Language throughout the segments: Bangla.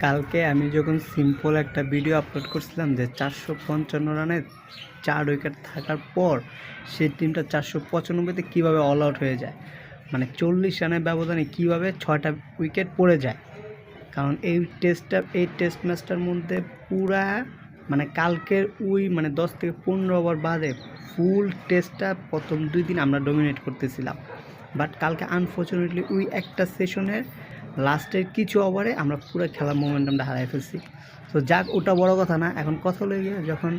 কালকে আমি যখন সিম্পল একটা ভিডিও আপলোড করছিলাম যে চারশো পঞ্চান্ন রানে চার উইকেট থাকার পর সেই টিমটা চারশো পঁচানব্বইতে কীভাবে অল আউট হয়ে যায়? মানে চল্লিশ রানের ব্যবধানে কীভাবে ছয়টা উইকেট পড়ে যায়? কারণ এই টেস্টটা এই টেস্ট ম্যাচটার মধ্যে পুরা মানে কালকের উই মানে দশ থেকে পনেরো ওভার বাদে ফুল টেস্টটা প্রথম দুই দিন আমরা ডমিনেট করতেছিলাম। বাট কালকে আনফর্চুনেটলি উই একটা সেশনের লাস্টের কিছু ওভারে আমরা পুরো খেলার মোমেন্টামটা হারাই ফেলছি। তো যাক, ওটা বড় কথা না, এখন কথা হলো গিয়ে যখন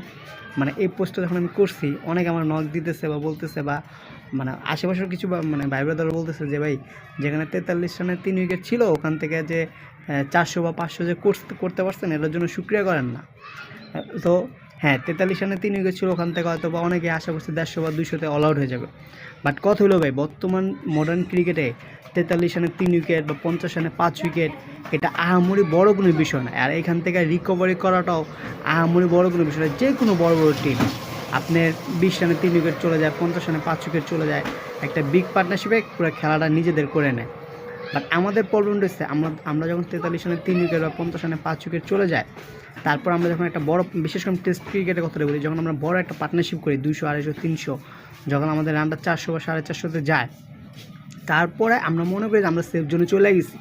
মানে এই পোস্টটা যখন আমি করছি, অনেক আমার নক দিতেছে বা বলতেছে বা মানে আশেপাশের কিছু মানে ভাই ব্রাদার বলতেছে যে, ভাই, যেখানে তেতাল্লিশ রানের তিন উইকেট ছিল, ওখান থেকে যে চারশো বা পাঁচশো যে করতে করতে পারছেন, এটার জন্য সুক্রিয়া করেন না। তো হ্যাঁ তেতাল্লিশ রানে তিন উইকেট ছিল ওখান থেকে হয়তো বা অনেকে আশা করছে দেড়শো বা দুশোতে অল আউট হয়ে যাবে। বাট কথা হলো ভাই, বর্তমান মডার্ন ক্রিকেটে তেতাল্লিশ রানে তিন উইকেট বা পঞ্চাশ রানে পাঁচ উইকেট এটা আহামরি বড় কোনো বিষয় না। আর এখান থেকে রিকভারি করাটাও আহামরি বড় কোনো বিষয় না। যে কোনো বড় বড় টিম আপনার বিশ রানে তিন উইকেট চলে যায়, পঞ্চাশ রানে পাঁচ উইকেট চলে যায়। একটা বিগ পার্টনারশিপে পুরো খেলাটা নিজেদের করে নেয়। বাট আমাদের প্রবলেম রয়েছে, আমরা আমরা যখন তেতাল্লিশ রানে তিন উইকেট বা পঞ্চাশ রানে পাঁচ উইকেট চলে যায়, তারপর আমরা যখন একটা বড়, বিশেষ করে টেস্ট ক্রিকেটের কথাটা বলি, যখন আমরা বড় একটা পার্টনারশিপ করি দুশো আড়াইশো, তিনশো, যখন আমাদের রানটা চারশো বা সাড়ে চারশোতে যায়, তারপরে আমরা মনে করি আমরা সেফ জোনে চলে গেছি।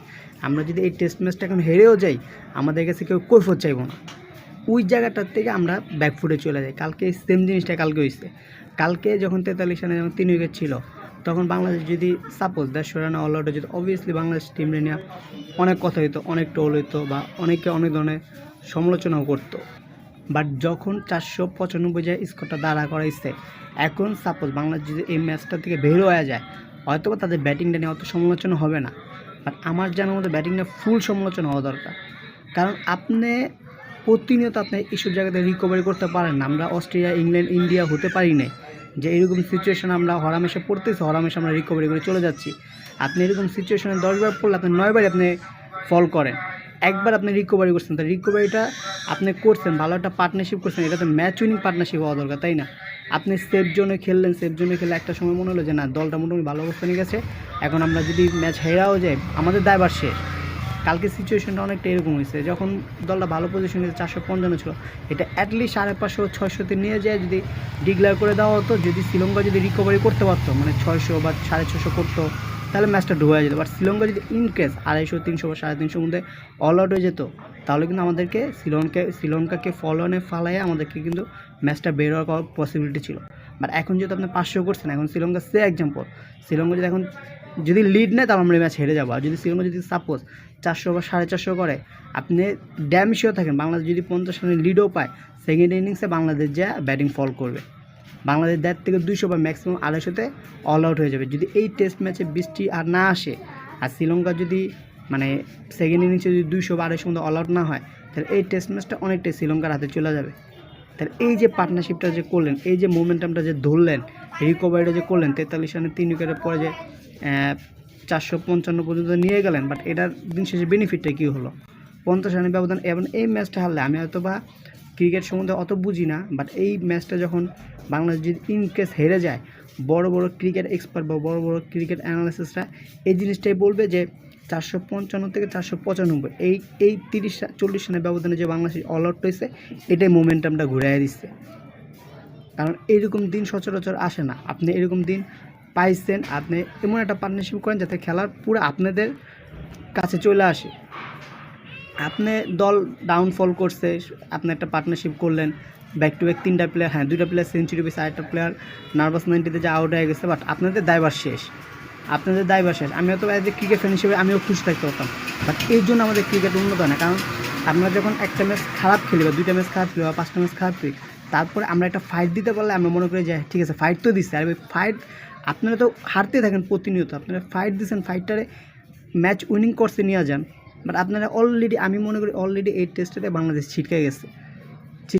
আমরা যদি এই টেস্ট ম্যাচটা এখন হেরেও যাই, আমাদের কাছে কেউ কৈফত চাইব না। ওই জায়গাটার থেকে আমরা ব্যাকফুটে চলে যাই। কালকে সেম জিনিসটা কালকে হয়েছে কালকে যখন তেতাল্লিশ রানে যখন তিন উইকেট ছিল তখন বাংলাদেশ যদি সাপোজ দেড়শো রানে অল আউটে যেত অবভিয়াসলি বাংলাদেশ টিমরে নিয়ে অনেক কথা হইতো, অনেক টোল হইতো বা অনেকে অনেক ধরনের সমালোচনাও করতো। বাট যখন চারশো পঁচানব্বই যায় স্কোরটা দাঁড়া করাইছে, এখন সাপোজ বাংলাদেশ যদি এই ম্যাচটা থেকে বের হয়ে যায় হয়তো তাদের ব্যাটিংটা নিয়ে অত সমালোচনা হবে না। বাট আমার জানার মতো ব্যাটিংটা ফুল সমালোচনা হওয়া দরকার। কারণ আপনি প্রতিনিয়ত আপনি এইসব জায়গাতে রিকভারি করতে পারেন না। আমরা অস্ট্রেলিয়া, ইংল্যান্ড, ইন্ডিয়া হতে পারি না যে এরকম সিচুয়েশন আমরা হরামেশে পড়তেছি হরামেশে আমরা রিকভারি করে চলে যাচ্ছি। আপনি এরকম সিচুয়েশনে দশবার পড়লে আপনি নয়বারই আপনি ফল করেন। একবার আপনি রিকভারি করছেন, তো রিকভারিটা আপনি করছেন, ভালো একটা পার্টনারশিপ করছেন এটা তো ম্যাচ উইনিং পার্টনারশিপ হওয়া দরকার, তাই না? আপনি সেফ জোনে খেললেন সেফ জোনে খেলে একটা সময় মনে হলো যে, না, দলটা মোটামুটি ভালো অবস্থানে গেছে। এখন আমরা যদি ম্যাচ হেরাও যাই, আমাদের দায়বার শেষ। কালকে সিচুয়েশনটা অনেকটা এরকম হয়েছে। যখন দলটা ভালো পজিশনে চারশো পঞ্চান্ন ছিল, এটা অ্যাটলিস্ট সাড়ে পাঁচশো ছয়শোতে নিয়ে যায়, যদি ডিক্লেয়ার করে দেওয়া হতো, যদি শ্রীলঙ্কা যদি রিকভারি করতে পারতো মানে ছয়শো বা সাড়ে ছশো করতো, তাহলে ম্যাচটা ডুবে যেত। বাট শ্রীলঙ্কা যদি ইন কেস আড়াইশো, তিনশো বা সাড়ে তিনশোর মধ্যে অল আউট হয়ে যেত, তাহলে কিন্তু আমাদেরকে শ্রীলঙ্কা, শ্রীলঙ্কাকে ফলোনে ফালাইয়ে আমাদেরকে কিন্তু ম্যাচটা বের হওয়ার পসিবিলিটি ছিল। বাট এখন যেহেতু আপনি পাঁচশো করছেন, এখন শ্রীলঙ্কা সে এক্সাম্পল শ্রীলঙ্কা যদি এখন যদি লিড নেয়, তাহলে আমরা ম্যাচ হেরে যাব। আর যদি শ্রীলঙ্কা যদি সাপোজ চারশো বা সাড়ে চারশো করে, আপনি ড্যাম শিওর থাকেন, বাংলাদেশ যদি পঞ্চাশ রানের লিডও পায় সেকেন্ড ইনিংসে বাংলাদেশ যা ব্যাটিং ফল করবে। বাংলাদেশ দেড় থেকে দুইশো বা ম্যাক্সিমাম আড়াইশোতে অল আউট হয়ে যাবে। যদি এই টেস্ট ম্যাচে বৃষ্টি আর না আসে, আর শ্রীলঙ্কা যদি মানে সেকেন্ড ইনিংসে যদি দুইশো বা আড়াইশো মধ্যে অল আউট না হয়, তাহলে এই টেস্ট ম্যাচটা অনেকটাই শ্রীলঙ্কার হাতে চলে যাবে। তাহলে এই যে পার্টনারশিপটা যে করলেন, এই যে মোমেন্টামটা যে ধরলেন রিকভারিটা যে করলেন, তেতাল্লিশ রানে তিন উইকেটের পরে যে চারশো পঞ্চান্ন পর্যন্ত নিয়ে গেলেন বাট এটার দিন শেষে বেনিফিটটা কী হলো? পঞ্চাশ রানের ব্যবধান, এবং এই ম্যাচটা হারলে, আমি হয়তো বা ক্রিকেট সম্বন্ধে অত বুঝি না বাট এই ম্যাচটা যখন বাংলাদেশ যদি ইন কেস হেরে যায়, বড় বড় ক্রিকেট এক্সপার্ট বা বড় বড় ক্রিকেট অ্যানালিসিসরা এই জিনিসটাই বলবে যে চারশো পঞ্চান্ন থেকে চারশো পঁচানব্বই। এই এই তিরিশ চল্লিশ রানের ব্যবধানে যে বাংলাদেশ অল আউট হয়েছে, এটাই মোমেন্টামটা ঘুরাই দিচ্ছে। কারণ এইরকম দিন সচরাচর আসে না। আপনি এরকম দিন পাইছেন, আপনি এমন একটা পার্টনারশিপ করেন যাতে খেলার পুরো আপনাদের কাছে চলে আসে। আপনি দল ডাউনফল করছে, আপনি একটা পার্টনারশিপ করলেন ব্যাক টু ব্যাক তিনটা প্লেয়ার হ্যাঁ দুইটা প্লেয়ার সেঞ্চুরি পেয়েছে আরেকটা প্লেয়ার নার্ভাস নাইনটিতে যে আউট হয়ে গেছে বাট আপনাদের দায়বার শেষ। আপনাদের দায়বার শেষ। আমি হয়তো অ্যাজ এ ক্রিকেট ফ্যান হিসেবে আমিও খুশি থাকতে পারতাম। বাট এই জন্য আমাদের ক্রিকেট উন্নত হয় না। কারণ আমরা যখন একটা ম্যাচ খারাপ খেলি বা দুইটা ম্যাচ খারাপ খেলি বা পাঁচটা ম্যাচ খারাপ খেলি, তারপরে আমরা একটা ফাইট দিতে পারলে আমরা মনে করি যে, ঠিক আছে ফাইট তো দিচ্ছে আর ওই ফাইট আপনারা তো হারতে থাকেন প্রতিনিয়ত। আপনারা ফাইট দিচ্ছেন ফাইটটারে ম্যাচ উইনিং করতে নিয়ে যান। বাট আপনারা অলরেডি আমি মনে করি অলরেডি এই টেস্টেতে বাংলাদেশ ছিটকে গেছে।